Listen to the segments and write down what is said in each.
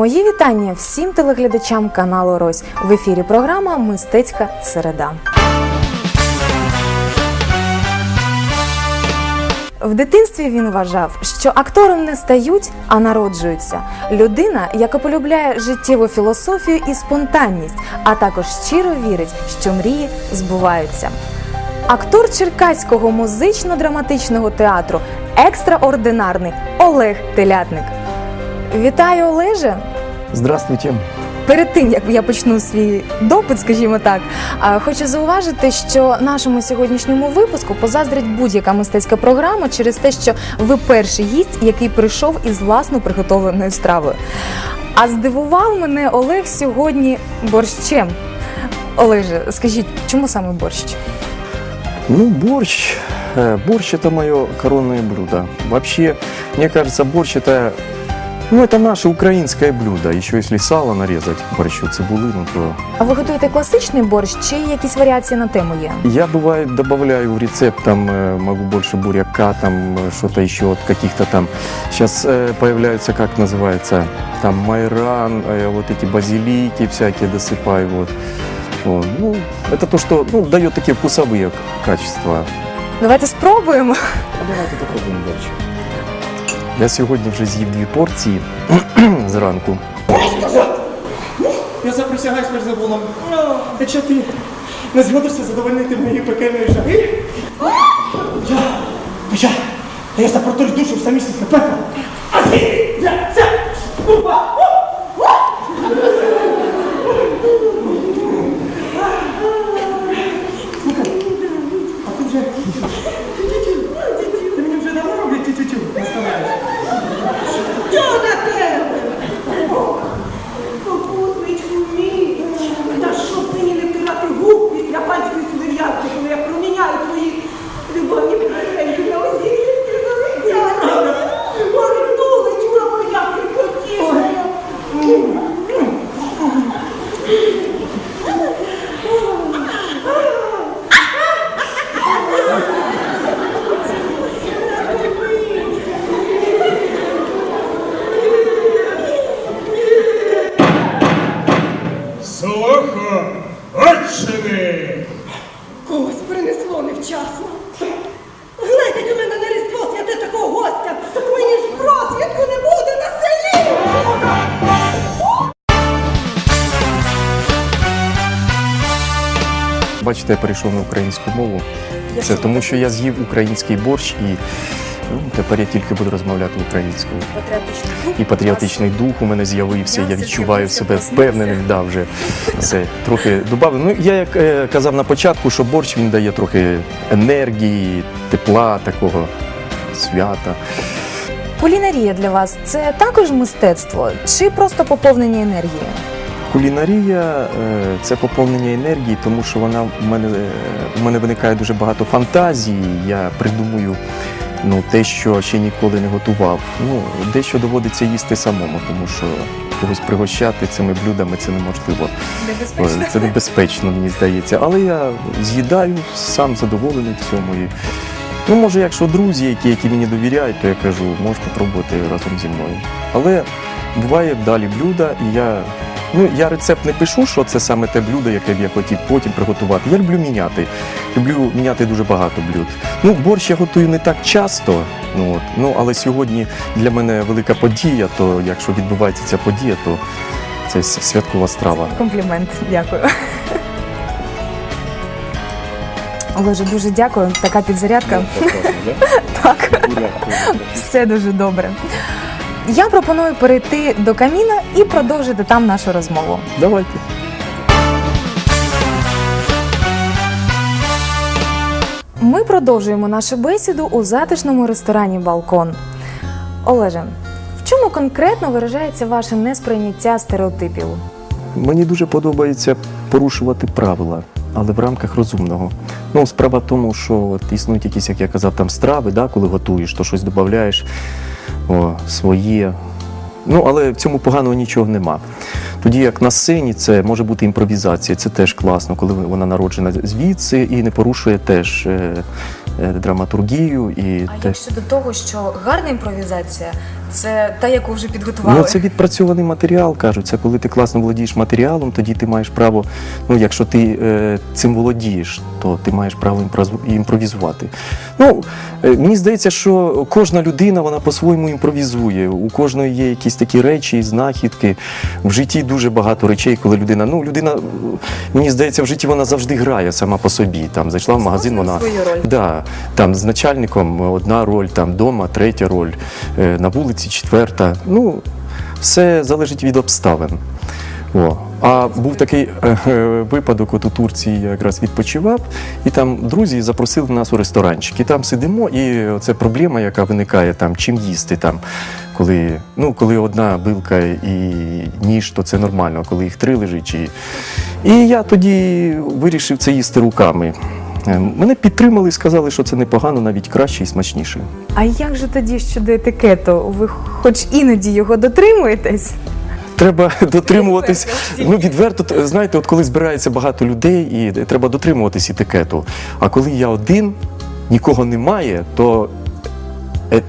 Мої вітання всім телеглядачам каналу Рось. В ефірі програма Мистецька середа. В дитинстві він вважав, що актором не стають, а народжуються. Людина, яка полюбляє життєву філософію і спонтанність, а також щиро вірить, що мрії збуваються. Актор Черкаського музично-драматичного театру, екстраординарний Олег Телятник. Вітаю, Олеже! Здравствуйте. Перед тим як я почну свій допит, скажімо так, а, хочу зауважити, що нашому сьогоднішньому випуску позаздрить будь-яка мистецька програма через те, що ви перший гість, який прийшов із власно приготовленою стравою. А здивував мене Олег сьогодні борщем. Олеже, скажіть, чому саме борщ? Ну, борщ. э, Борщ это мое коронное блюдо. Вообще, мне кажется, борщ это, ну, это наше украинское блюдо. Еще если сало нарезать, борщу, цибулину, то А ви готуєте класичний борщ чи якісь варіації на тему є? я, бывает, добавляю в рецепт, там, э, могу больше буряка, там, э, что-то еще от каких-то там, сейчас появляются, как называется, там, майран, э, вот эти базилики всякие досыпаю, вот. Вот. Ну, это то, что ну, дает такие вкусовые качества. Давайте спробуємо. Давайте попробуємо борщ. Я сьогодні вже з'їв дві порції зранку. Я заприсягаюсь перед забулом. Якщо ти не згодишся задовольнити мої пекельної шаги, я, я, я запроторю душу в самісіньке пекло. А ти, я це купа. Я перейшов на українську мову. Це тому, що я з'їв український борщ і ну, тепер я тільки буду розмовляти українською. І патріотичний дух у мене з'явився. Я відчуваю себе впевненим. Да, вже це трохи додав. Ну я як е, казав на початку, що борщ він дає трохи енергії, тепла, такого свята. Кулінарія для вас це також мистецтво чи просто поповнення енергії? Кулінарія е, це поповнення енергії, тому що вона в мене е, в мене виникає дуже багато фантазій. Я придумую ну, те, що ще ніколи не готував. Ну, дещо доводиться їсти самому, тому що когось пригощати цими блюдами це неможливо. Е, Це небезпечно, мені здається. Але я з'їдаю сам задоволений в цьому. І, ну, може, якщо друзі, які, які мені довіряють, то я кажу, можете пробувати разом зі мною. Але буває далі блюда, і я. Ну, я рецепт не пишу, що це саме те блюдо, яке б я хотів потім приготувати. Я люблю міняти. Люблю міняти дуже багато блюд. Ну, борщ я готую не так часто, ну, от, ну, але сьогодні для мене велика подія, то якщо відбувається ця подія, то це святкова страва. Комплімент, дякую. Олеже, дуже дякую. Така підзарядка. Так, все дуже добре. Я пропоную перейти до каміна і продовжити там нашу розмову. Давайте. Ми продовжуємо нашу бесіду у затишному ресторані Балкон. Олеже, в чому конкретно виражається ваше несприйняття стереотипів? Мені дуже подобається порушувати правила, але в рамках розумного. Ну, справа в тому, що от існують якісь, як я казав, там страви, да, коли готуєш, то щось додаєш о, своє. Ну, але в цьому поганого нічого нема. Тоді як на сцені це може бути імпровізація, це теж класно, коли вона народжена звідси і не порушує теж е, е, драматургію. І А те- як щодо того, що гарна імпровізація Це та, яку вже підготували. Ну, це відпрацьований матеріал, кажуть. Це коли ти класно володієш матеріалом, тоді ти маєш право, ну, якщо ти е, цим володієш, то ти маєш право імпровізувати. Ну, е, мені здається, що кожна людина вона по-своєму імпровізує. У кожної є якісь такі речі, знахідки. В житті дуже багато речей, коли людина, ну, людина, мені здається, в житті вона завжди грає сама по собі. Там зайшла в магазин, вона свою роль. Да, там з начальником одна роль, там вдома третя роль, е, на вулиці четверта. Ну, все залежить від обставин. О. А був такий е, е, випадок, от у Турції я якраз відпочивав, і там друзі запросили нас у ресторанчик. І там сидимо, і це проблема, яка виникає там, чим їсти там. Коли, ну, коли одна билка і ніж, то це нормально, коли їх три лежить. Чи... І я тоді вирішив це їсти руками. Е, Мене підтримали і сказали, що це непогано, навіть краще і смачніше. А як же тоді щодо етикету? Ви хоч іноді його дотримуєтесь? Треба дотримуватись. Ну відверто, знаєте, от коли збирається багато людей, і треба дотримуватись етикету. А коли я один, нікого немає, то е-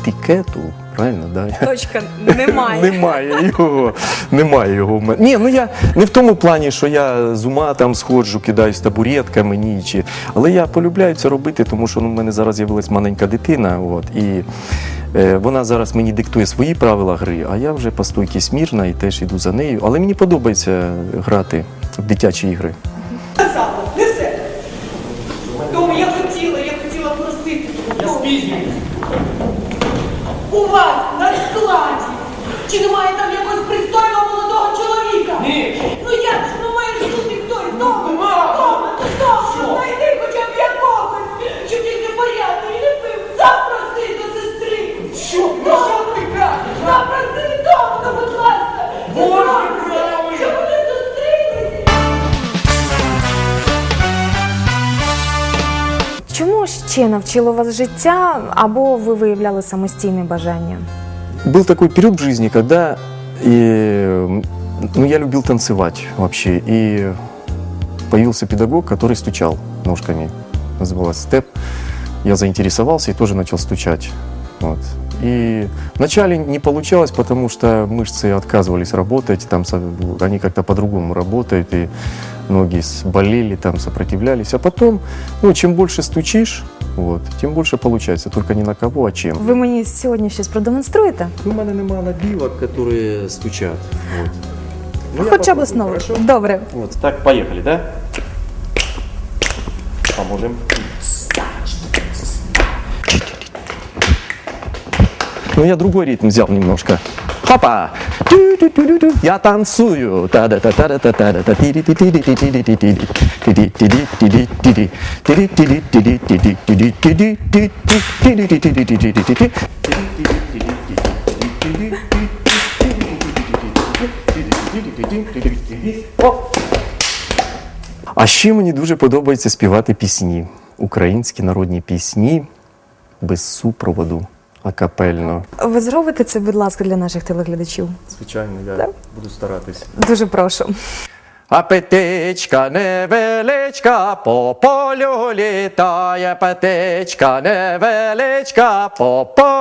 етикету, правильно, да? Точка немає. Немає його. Немає його в мене. Ні, ну я не в тому плані, що я з ума там сходжу, кидаюсь табуретками, ні. Чи... Але я полюбляю це робити, тому що ну, в мене зараз з'явилась маленька дитина. От, і е, вона зараз мені диктує свої правила гри, а я вже по стойці смірна і теж іду за нею. Але мені подобається грати в дитячі ігри. Не все. Тому я хотіла, я хотіла просити. Я спізнююсь. У вас на складі. Чи немає там якогось пристойного молодого чоловіка? Ні. Ну як ще навчило вас життя або ви виявляли самостійне бажання? Был такой период в жизни, когда и, ну, я любил танцевать вообще. И появился педагог, который стучал ножками. Называлось степ. Я заинтересовался и тоже начал стучать. Вот. И вначале не получалось, потому что мышцы отказывались работать, там со- они как-то по-другому работают, и ноги с- болели, там сопротивлялись. А потом, ну, чем больше стучишь, вот, тем больше получается. Только не на кого, а чем. Ви мені сьогодні щось продемонструєте? У мене немає набивок, які стучать. Вот. Ну, я Хоча б попробую, основу. хорошо? Добре. Вот, так, поехали, да? Поможем. Но я другой ритм взял немножко. Хопа! Я танцую. А ще мені дуже подобається співати пісні, українські народні пісні без супроводу акапельно. Ви зробите це, будь ласка, для наших телеглядачів. Звичайно, я Да. буду старатись. Дуже прошу. А петичка невеличка по полю літає, петечка невеличка по полю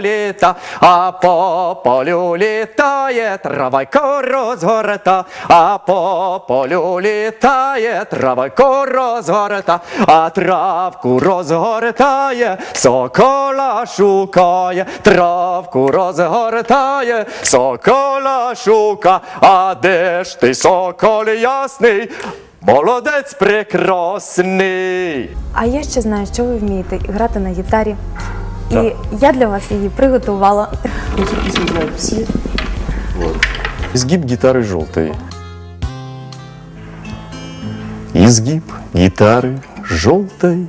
літа, а по полю літає, травайко розгорта, а по полю літає, травайко розгорта, а травку розгортає, сокола шукає, травку розгортає, сокола шука, а де ж ти сокол ясний, молодець прекрасний. А я ще знаю, що ви вмієте грати на гітарі. І Так. я для вас її приготувала. Цю пісню знають всі. Изгиб гитары желтой. Изгиб гитары желтой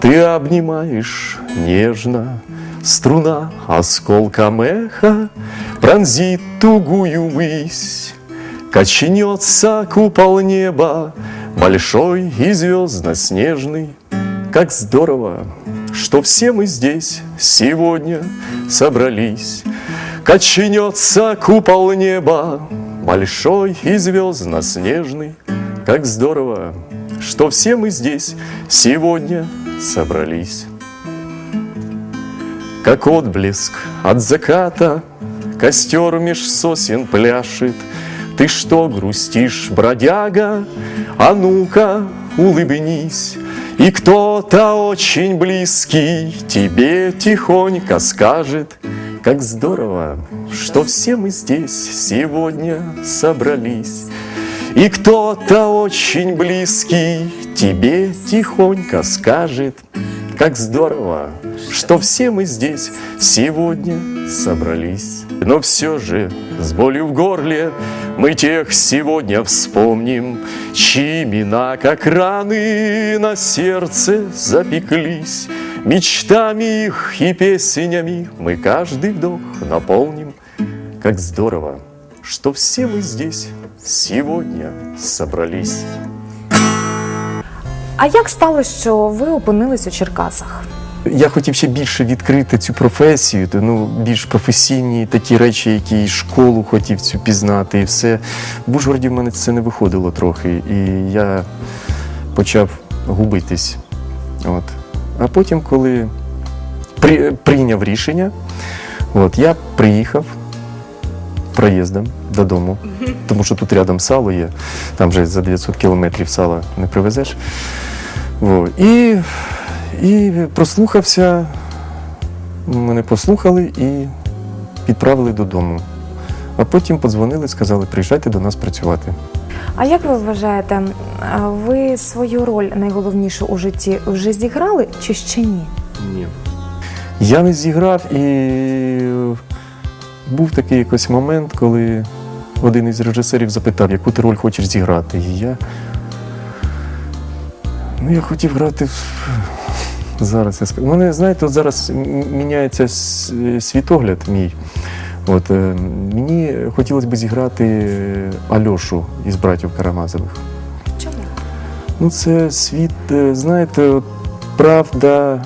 Ты обнимаешь нежно Струна осколком эха Пронзит тугую высь Качнется купол неба Большой и звездно-снежный Как здорово, что все мы здесь сегодня собрались Качнется купол неба Большой и звездно-снежный Как здорово, что все мы здесь сегодня собрались как отблеск от заката, Костер меж сосен пляшет. Ты что грустишь, бродяга? А ну-ка, улыбнись. И кто-то очень близкий тебе тихонько скажет, как здорово, что все мы здесь сегодня собрались. И кто-то очень близкий тебе тихонько скажет, как здорово, что все мы здесь сегодня собрались. Но все же с болью в горле мы тех сегодня вспомним, чьи имена, как раны, на сердце запеклись. Мечтами их и песнями мы каждый вдох наполним. Как здорово, что все мы здесь сегодня собрались. А як сталося, що ви опинились у Черкасах? Я хотів ще більше відкрити цю професію, то, ну, більш професійні такі речі, які і школу хотів цю пізнати, і все. В Ужгороді в мене це не виходило трохи, і я почав губитись. От. А потім, коли при, прийняв рішення, от, я приїхав проїздом додому, тому що тут рядом сало є, там вже за 900 кілометрів сала не привезеш. Во. І, і прослухався, мене послухали і відправили додому. А потім подзвонили, сказали, приїжджайте до нас працювати. А як ви вважаєте, ви свою роль найголовнішу у житті вже зіграли чи ще ні? Ні. Я не зіграв і був такий якийсь момент, коли один із режисерів запитав, яку ти роль хочеш зіграти. І я. Ну, я хотів грати в. Зараз я скажу. У мене, знаєте, от зараз м- міняється с- світогляд мій. От, е, мені хотілося б зіграти е, Альошу із братів Карамазових. Чому? Ну, це світ, е, знаєте, от, правда,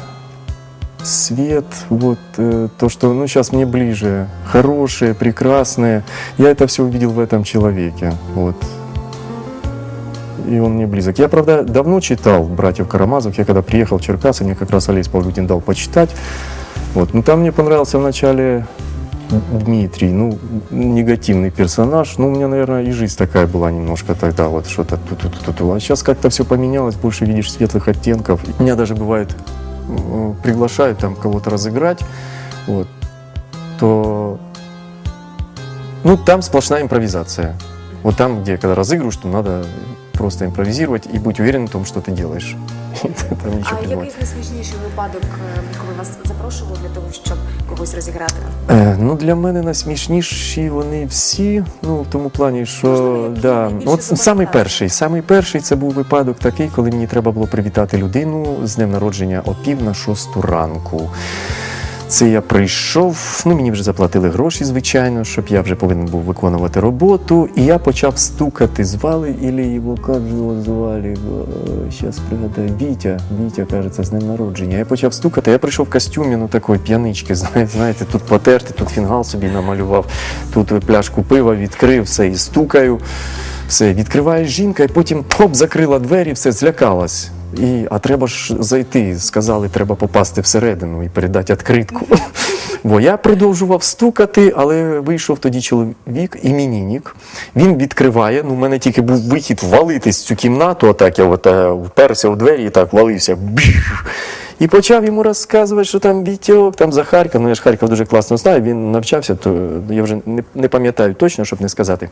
свет, вот э, то, что, ну, сейчас мне ближе, хорошее, прекрасное. Я это все увидел в этом человеке, вот. И он мне близок. Я, правда, давно читал «Братьев Карамазовых». Я когда приехал в Черкассы, мне как раз Олесь Павлютин дал почитать. Вот. Но там мне понравился вначале Дмитрий, ну, негативный персонаж. Ну, у меня, наверное, и жизнь такая была немножко тогда, вот что-то тут-тут-тут. А сейчас как-то все поменялось, больше видишь светлых оттенков. Меня даже бывает приглашают там кого-то разыграть, вот, то, ну, там сплошная импровизация. Вот там, где когда разыгрываешь, то надо просто импровизировать и быть уверен в том, что ты делаешь. Там А придумать. якийсь найсмішніший випадок, е, коли вас запрошували для того, щоб когось розіграти? Е, Ну, для мене найсмішніші вони всі, ну в тому плані, що які да, найбільше от самий перший, самий перший це був випадок такий, коли мені треба було привітати людину з днем народження о пів на шосту ранку. Це я прийшов, ну мені вже заплатили гроші, звичайно, щоб я вже повинен був виконувати роботу. І я почав стукати. Звали Ілі його, як його звали? Зараз пригадаю, Вітя. Вітя, кажеться, з днем народження. Я почав стукати. Я прийшов в костюмі, ну такої п'янички, знаєте, тут потерти, тут фінгал собі намалював, тут пляшку пива відкрив, все і стукаю. Все, відкриває жінка, і потім хоп, закрила двері, все, злякалась. І, а треба ж зайти. Сказали, треба попасти всередину і передати відкритку. Бо я продовжував стукати, але вийшов тоді чоловік, іменінник. Він відкриває. Ну, в мене тільки був вихід валитись в цю кімнату, отак я от, е, вперся у двері і так валився. І почав йому розказувати, що там Вітьок, там за Харків. Ну я ж Харків дуже класно знаю. Він навчався, то я вже не, не пам'ятаю точно, щоб не сказати.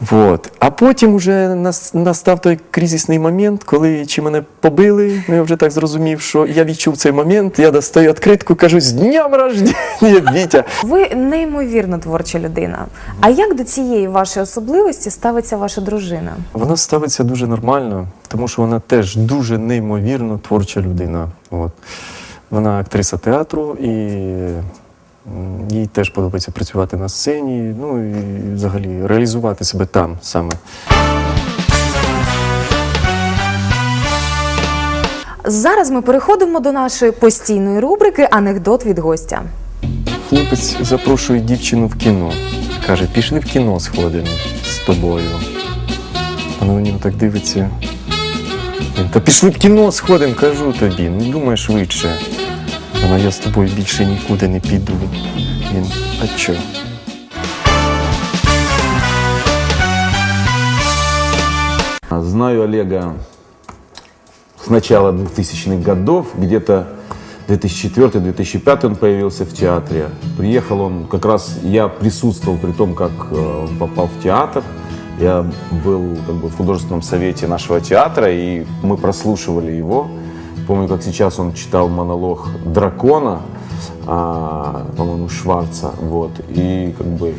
Вот. А потім уже нас- настав той кризисний момент, коли чи мене побили, ну я вже так зрозумів, що я відчув цей момент, я достаю відкритку, кажу, з днем рождення, Вітя. Ви неймовірно творча людина. А як до цієї вашої особливості ставиться ваша дружина? Вона ставиться дуже нормально, тому що вона теж дуже неймовірно творча людина. От. Вона актриса театру і їй теж подобається працювати на сцені, ну і взагалі реалізувати себе там саме. Зараз ми переходимо до нашої постійної рубрики Анекдот від гостя. Хлопець запрошує дівчину в кіно. Каже, пішли в кіно сходимо з тобою. Вона на нього так дивиться. Та пішли в кіно сходимо, кажу тобі, ну думай швидше. Вона, я з тобою більше нікуди не піду. Він, а чо? Знаю Олега с начала 2000-х годов, где-то 2004-2005 он появился в театре. Приехал он, как раз я присутствовал при том, как э, он попал в театр. Я был как бы, в художественном совете нашего театра, и мы прослушивали его. Помню, как сейчас он читал монолог «Дракона», а, по-моему, Шварца. Вот. И как бы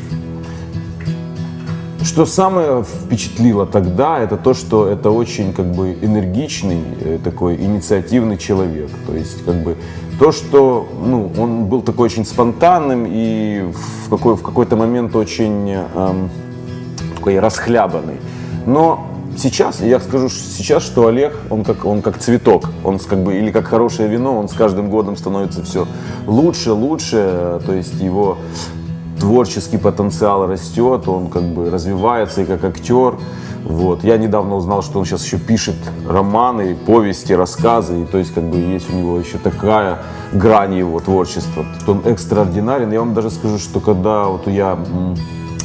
что самое впечатлило тогда, это то, что это очень как бы энергичный э, такой инициативный человек. То есть как бы то, что ну, он был такой очень спонтанным и в, какой, в какой-то момент очень эм, такой расхлябанный. Но сейчас, я скажу сейчас, что Олег, он как, он как цветок, он как бы, или как хорошее вино, он с каждым годом становится все лучше, лучше, то есть его творческий потенциал растет, он как бы развивается и как актер. Вот. Я недавно узнал, что он сейчас еще пишет романы, повести, рассказы, и то есть как бы есть у него еще такая грань его творчества, он экстраординарен. Я вам даже скажу, что когда вот я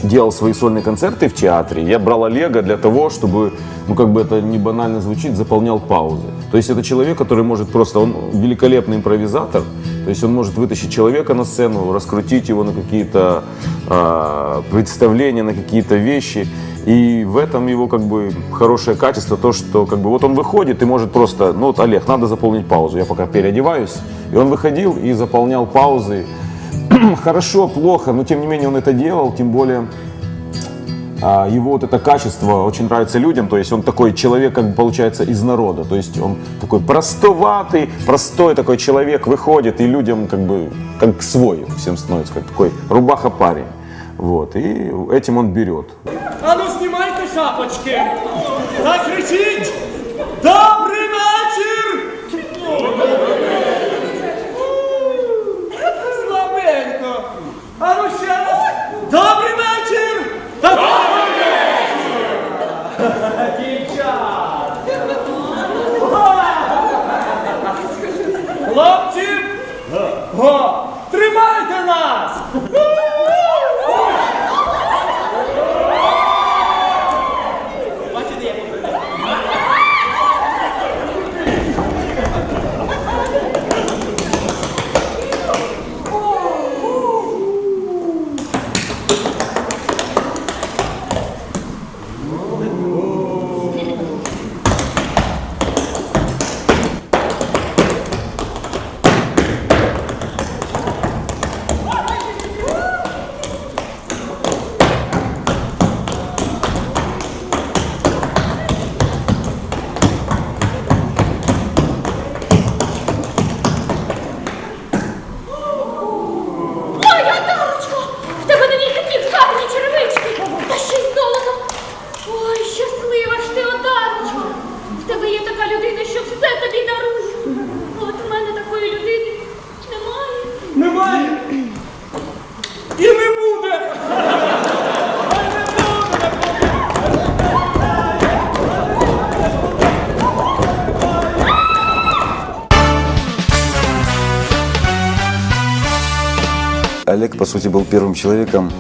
делал свои сольные концерты в театре, я брал Олега для того, чтобы, ну как бы это не банально звучит, заполнял паузы. То есть это человек, который может просто, он великолепный импровизатор, то есть он может вытащить человека на сцену, раскрутить его на какие-то а, представления, на какие-то вещи. И в этом его как бы хорошее качество, то, что как бы вот он выходит и может просто, ну вот Олег, надо заполнить паузу, я пока переодеваюсь. И он выходил и заполнял паузы. Хорошо, плохо, но тем не менее он это делал, тем более а, его вот это качество очень нравится людям, то есть он такой человек, как бы получается, из народа, то есть он такой простоватый, простой такой человек выходит и людям как бы как свой всем становится, как такой рубаха парень. Вот, и этим он берет. А ну знімайте шапочки! Закричіть! Добрий вечір! Добрий вечір! Добрий вечір! Дівчат! Хлопці! Тримайте нас! Сути, был первым человеком,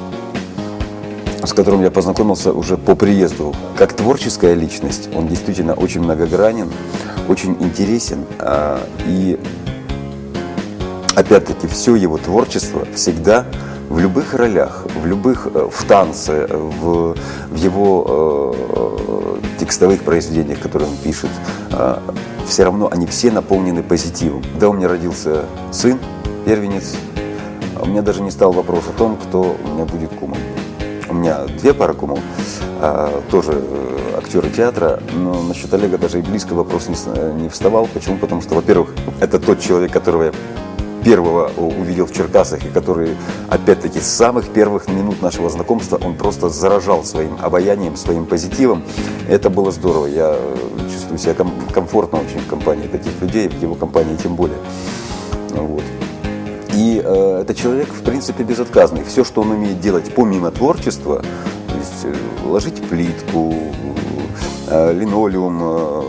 с которым я познакомился уже по приезду. Как творческая личность, он действительно очень многогранен, очень интересен. а, И опять-таки все его творчество всегда в любых ролях, в любых, э, в танце, в, в его э, текстовых произведениях, которые он пишет, все равно они все наполнены позитивом. Когда у меня родился сын, первенец, у меня даже не стал вопрос о том, кто у меня будет кумом. У меня две пары кумов, а, тоже э, актеры театра, но насчет Олега даже и близко вопрос э, не вставал. Почему? Потому что, во-первых, это тот человек, которого я первого увидел в Черкасах, и который, опять-таки, с самых первых минут нашего знакомства, он просто заражал своим обаянием, своим позитивом. Это было здорово. Я э, чувствую себя ком- комфортно очень в компании таких людей, в его компании тем более. Вот. И э, это человек, в принципе, безотказный. Все, что он умеет делать помимо творчества, то есть э, ложить плитку, э, линолеум, э,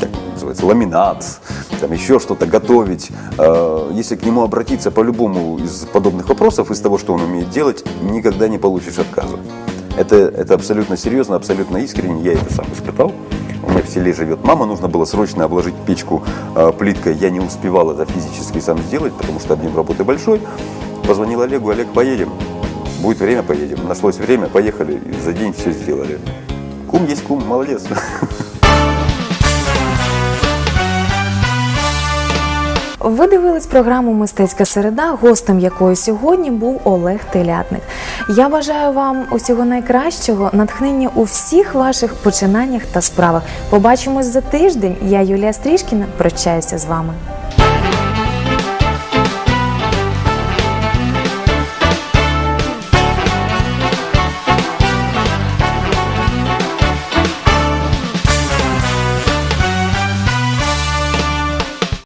как называется, ламинат, там еще что-то, готовить. Э, Если к нему обратиться по любому из подобных вопросов, из того, что он умеет делать, никогда не получишь отказа. Это, это абсолютно серьезно, абсолютно искренне, я это сам испытал. Меня в селе живет мама, нужно было срочно обложить печку э, плиткой. Я не успевал это физически сам сделать, потому что объем работы большой. Позвонил Олегу, Олег, поедем. Будет время, поедем. Нашлось время, поехали, за день все сделали. Кум есть кум, молодец. Ви дивились програму Мистецька середа, гостем якої сьогодні був Олег Телятник. Я бажаю вам усього найкращого, натхнення у всіх ваших починаннях та справах. Побачимось за тиждень. Я Юлія Стрішкіна. Прощаюся з вами.